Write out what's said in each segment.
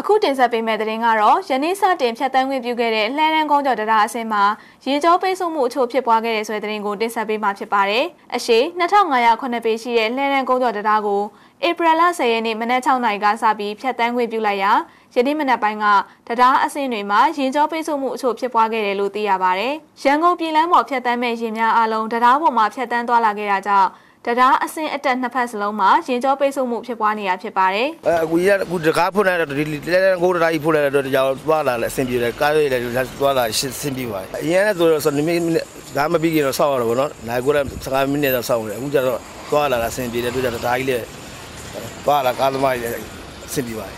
အခုတင်ဆက်ပေးမယ့်သတင်းကတော့ယနေ့စတင်ဖြတ်တန်းခွင့်ပြုခဲ့တဲ့လှမ်းရန်ကုန်းကျော်တရားအစင်းမှာရေကြောပိတ်ဆို့မှုအချို့ဖြစ်ပွားခဲ့တဲ့ဆိုတဲ့သတင်းကိုတင်ဆက်ပေးမှာဖြစ်ပါတယ်။အရှိ2509ပေရှိတဲ့လှမ်းရန်ကုန်းကျော်တရားကိုဧပြီလ10ရက်နေ့မနက်6နာရီကစပြီးဖြတ်တန်းခွင့်ပြုလိုက်ရာယနေ့မနက်ပိုင်းကတရားအစင်းတွေမှာရင်ကြောပိတ်ဆို့မှုအချို့ဖြစ်ပွားခဲ့တယ်လို့သိရပါတယ်။ရန်ကုန်ပြည်လမ်းပေါ်ဖြတ်တန်းမဲ့ရင်များအလုံးတရားပေါ်မှာဖြတ်တန်းသွားလာခဲ့တာကြောင့် တရားအစင်းအတက်နှစ်ဖက်စလုံးမှာရင်ကြောပိတ်ဆို့မှုဖြစ်ပွားနေတာဖြစ်ပါတယ်။အဲအခုရအခုတကားဖွင့်လိုက်တော့ဒီလဲလဲကိုတရာကြီးဖွင့်လိုက်တော့ကြောင်သွားလာလဲအဆင်ပြေတယ်ကားရည်လည်းသွားလာရှင်းဆင်ပြေပါတယ်အရင်ကဆိုတော့နိမိတ်ဒါမပြီးခင်တော့စောက်ရတော့ဗောနော်နိုင်ကိုလည်း15မိနစ်တော့စောက်တယ်အခုကျတော့သွားလာတာအဆင်ပြေတယ်တို့ကြတော့ဒါကြီးလည်းသွားလာကားသမားကြီးလည်းအဆင်ပြေပါတယ်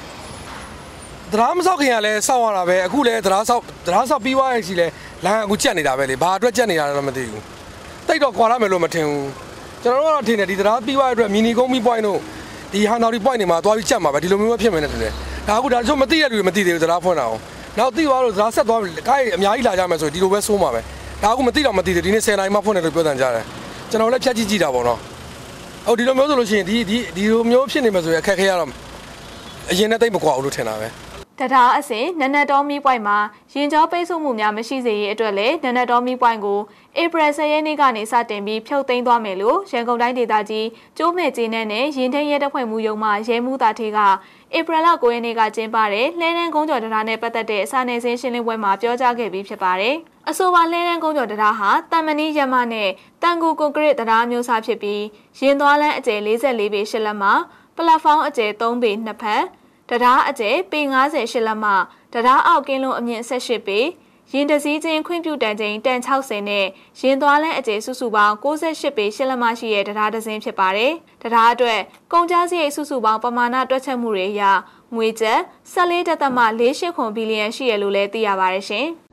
တရားမဆောက်ခင်ကလည်းစောက်ရတာပဲအခုလည်းတရားဆောက်တရားဆောက်ပြီးသွားရင်ရှိလဲလမ်းအခုကြက်နေတာပဲလေဘာအတွက်ကြက်နေတာလဲတော့မသိဘူးတိတ်တော့ခွာရမယ်လို့မထင်ဘူး ကျွန်တော်တို့ကတော့ထင်တယ်ဒီတရားပြီးသွားတဲ့အတွက်မီနီကုန်းမီ point တို့ဒီဟန်တော်ဒီ point တွေမှာသွားပြီးကြက်မှာပဲဒီလိုမျိုးပဲဖြစ်မယ်နဲ့တူတယ်ဒါအခုဒါတို့မသိတဲ့လူတွေမသိသေးဘူးတရားဖွင့်တာအောင်နောက်သိသွားလို့တရားဆက်သွားကားအများကြီးလာကြမယ်ဆိုဒီလိုပဲဆိုးမှာပဲဒါအခုမသိတော့မသိသေးဒီနေ့10နိုင်မှဖွင့်တယ်လို့ပြောတန်ကြတယ်ကျွန်တော်လည်းဖြတ်ကြည့်ကြည့်တာပေါ့နော်ဟုတ်ဒီလိုမျိုးဆိုလို့ရှိရင်ဒီဒီဒီလိုမျိုးဖြစ်နေမှာဆိုရင်အခက်ခဲရတော့အရင်နဲ့တိတ်မကွာဘူးလို့ထင်တာပဲ တထားအစဉ်နနက်တော်မီပွိုင်မှာရင်ကြောပိတ်ဆို့မှုများမရှိစေရေးအတွက်လည်းနနက်တော်မီပွိုင်ကိုဧပြီ10ရက်နေ့ကနေစတင်ပြီးဖြုတ်သိမ်းသွားမယ်လို့ရန်ကုန်တိုင်းဒေသကြီးကျိုးမဲ့ကျင်းနဲ့ရင်ထိန်ရဲတပ်ဖွဲ့မှုရုံးမှရဲမှုသားထေကဧပြီလ9ရက်နေ့ကကျင်းပတဲ့လှဲနန်းကုန်းကျော်တရားနဲ့ပတ်သက်တဲ့အစာနယ်ဇင်းရှင်းလင်းပွဲမှာပြောကြားခဲ့ပြီးဖြစ်ပါတယ်။အဆိုပါလှဲနန်းကုန်းကျော်တရားဟာတမ္မနီရမနဲ့တန်ကူကွန်ကရစ်တရားမျိုးစားဖြစ်ပြီးရင်သွားလန်းအကျယ်44ပေ8လက်မှာပလက်ဖောင်းအကျယ်3ပေနှစ်ဖက် တရားအကျယ်ပေ98လက်မှတရားအောက်ကင်းလုံးအမြင့်18ပေရင်တစည်းချင်းခွင့်ပြုတန်ချိန်တန်60နဲ့ရင်သွားလန်းအကျယ်စုစုပေါင်း68ပေ8လက်မှရှိတဲ့တရားတစ်စင်းဖြစ်ပါတယ်။တရားအတွက်ကုန်ကြစရိတ်စုစုပေါင်းပမာဏတွက်ချက်မှုတွေအရငွေကျပ်14.48ဘီလီယံရှိရလို့လည်းသိရပါတယ်ရှင်။